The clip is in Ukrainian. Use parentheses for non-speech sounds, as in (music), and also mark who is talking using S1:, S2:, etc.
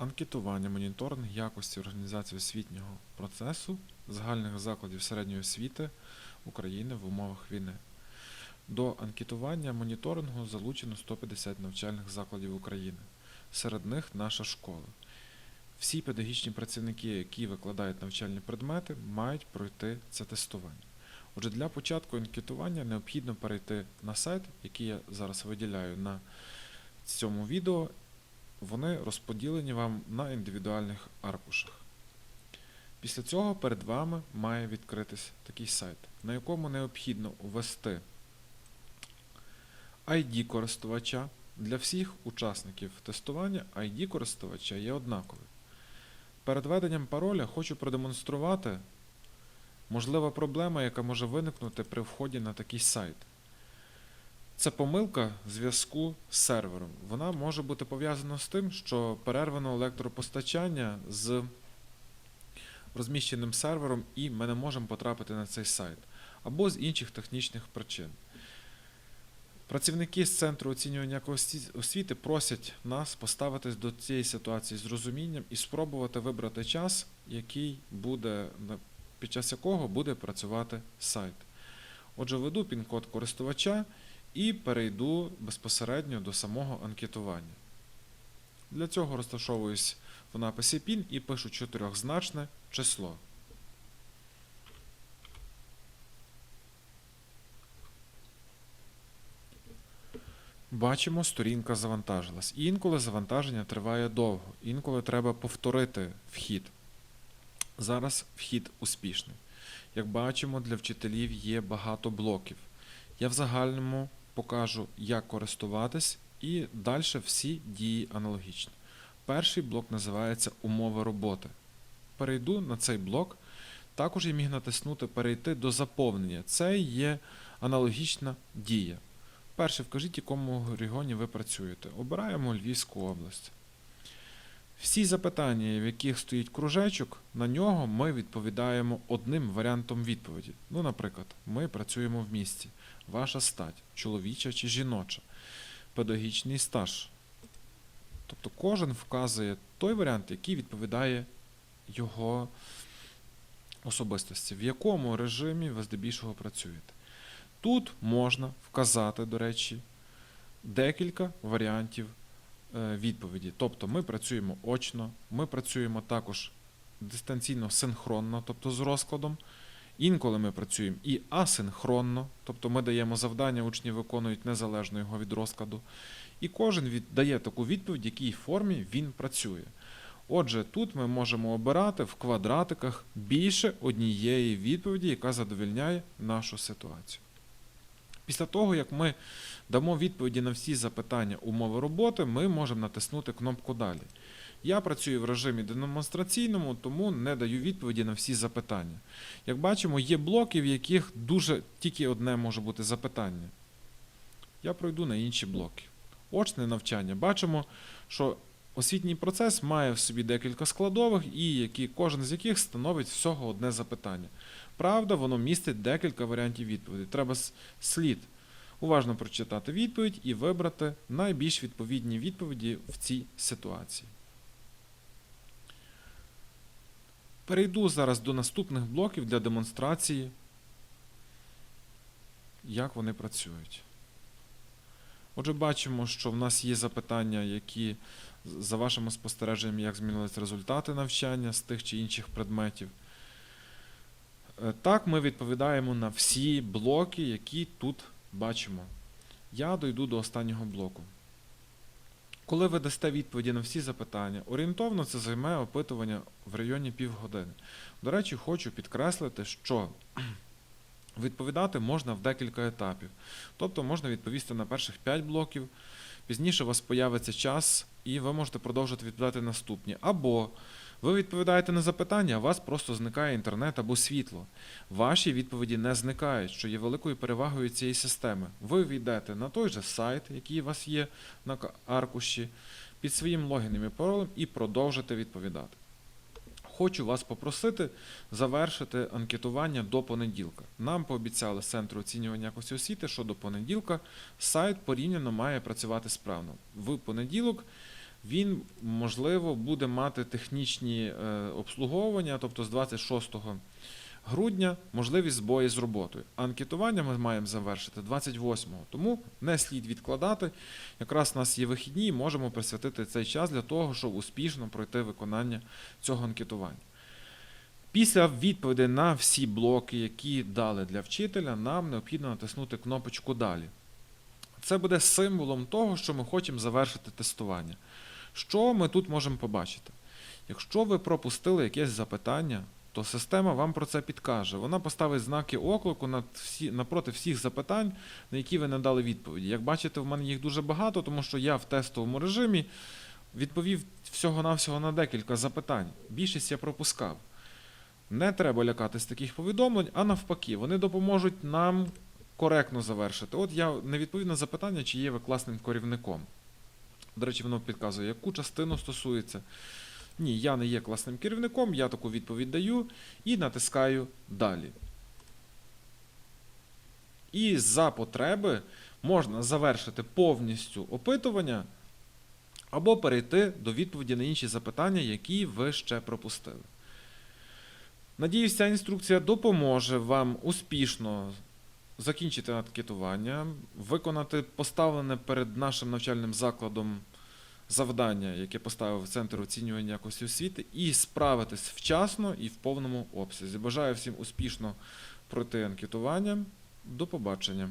S1: анкетування, моніторинг якості організації освітнього процесу загальних закладів середньої освіти України в умовах війни. До анкетування моніторингу залучено 150 навчальних закладів України. Серед них наша школа. Всі педагогічні працівники, які викладають навчальні предмети, мають пройти це тестування. Отже, для початку анкетування необхідно перейти на сайт, який я зараз виділяю на цьому відео. Вони розподілені вам на індивідуальних аркушах. Після цього перед вами має відкритись такий сайт, на якому необхідно ввести ID користувача. Для всіх учасників тестування ID користувача є однаковий. Перед введенням пароля хочу продемонструвати можлива проблема, яка може виникнути при вході на такий сайт. Це помилка зв'язку з сервером. Вона може бути пов'язана з тим, що перервано електропостачання з розміщеним сервером, і ми не можемо потрапити на цей сайт, або з інших технічних причин. Працівники з центру оцінювання освіти просять нас поставитись до цієї ситуації з розумінням і спробувати вибрати час, який буде, під час якого буде працювати сайт. Отже, введу пін-код користувача і перейду безпосередньо до самого анкетування. Для цього розташовуюсь в написі PIN і пишу чотирьохзначне число. Бачимо, сторінка завантажилась. І інколи завантаження триває довго, інколи треба повторити вхід. Зараз вхід успішний. Як бачимо, для вчителів є багато блоків. Я в загальному покажу, як користуватись, і далі всі дії аналогічні. Перший блок називається Умови роботи. Перейду на цей блок. Також я міг натиснути Перейти до заповнення. Це є аналогічна дія. Перше, вкажіть, якому регіоні ви працюєте. Обираємо Львівську область. Всі запитання, в яких стоїть кружечок, на нього ми відповідаємо одним варіантом відповіді. Ну, наприклад, ми працюємо в місті. Ваша стать, чоловіча чи жіноча, педагогічний стаж. Тобто кожен вказує той варіант, який відповідає його особистості, в якому режимі ви здебільшого працюєте. Тут можна вказати, до речі, декілька варіантів е, відповіді. Тобто ми працюємо очно, ми працюємо також дистанційно синхронно, тобто з розкладом. Інколи ми працюємо і асинхронно, тобто ми даємо завдання, учні виконують незалежно його від розкладу. І кожен віддає таку відповідь, в якій формі він працює. Отже, тут ми можемо обирати в квадратиках більше однієї відповіді, яка задовільняє нашу ситуацію. Після того, як ми дамо відповіді на всі запитання умови роботи, ми можемо натиснути кнопку Далі. Я працюю в режимі демонстраційному, тому не даю відповіді на всі запитання. Як бачимо, є блоки, в яких дуже тільки одне може бути запитання. Я пройду на інші блоки. Очне навчання. Бачимо, що освітній процес має в собі декілька складових, і які, кожен з яких становить всього одне запитання. Правда, воно містить декілька варіантів відповіді. Треба слід уважно прочитати відповідь і вибрати найбільш відповідні відповіді в цій ситуації. Перейду зараз до наступних блоків для демонстрації, як вони працюють. Отже, бачимо, що в нас є запитання, які за вашими спостереженнями, як змінились результати навчання з тих чи інших предметів. Е, Так, ми відповідаємо на всі блоки, які тут бачимо. Я дойду до останнього блоку. Коли ви дасте відповіді на всі запитання, орієнтовно це займе опитування в районі півгодини. До речі, хочу підкреслити, що (clears throat) відповідати можна в декілька етапів. Тобто можна відповісти на перших 5 блоків, пізніше у вас появиться час, і ви можете продовжити відповідати наступні. Або ви відповідаєте на запитання, у вас просто зникає інтернет або світло. Ваші відповіді не зникають, що є великою перевагою цієї системи. Ви війдете на той же сайт, який у вас є на аркуші, під своїм логіном і паролем і продовжите відповідати. Хочу вас попросити завершити анкетування до понеділка. Нам пообіцяли з центру оцінювання якості освіти, що до понеділка сайт порівняно має працювати справно. В понеділок він, можливо, буде мати технічні е, обслуговування, тобто з 26 грудня можливість збої з роботою. Анкетування ми маємо завершити 28-го, тому не слід відкладати. Якраз у нас є вихідні, і можемо присвятити цей час для того, щоб успішно пройти виконання цього анкетування. Після відповідей на всі блоки, які дали для вчителя, нам необхідно натиснути кнопочку Далі. Це буде символом того, що ми хочемо завершити тестування. Що ми тут можемо побачити? Якщо ви пропустили якесь запитання, то система вам про це підкаже. Вона поставить знаки оклику над всі, напроти всіх запитань, на які ви не дали відповіді. Як бачите, в мене їх дуже багато, тому що я в тестовому режимі відповів всього-навсього на декілька запитань. Більшість я пропускав. Не треба лякатись таких повідомлень, а навпаки, вони допоможуть нам коректно завершити. От я не відповів на запитання, чи є ви класним керівником. До речі, воно підказує, яку частину стосується. Ні, я не є класним керівником, я таку відповідь даю і натискаю далі. І за потреби можна завершити повністю опитування або перейти до відповіді на інші запитання, які ви ще пропустили. Надіюсь, ця інструкція допоможе вам успішно закінчити анкетування, виконати поставлене перед нашим навчальним закладом завдання, яке поставив Центр оцінювання якості освіти, і справитись вчасно і в повному обсязі. Бажаю всім успішно пройти анкетування. До побачення.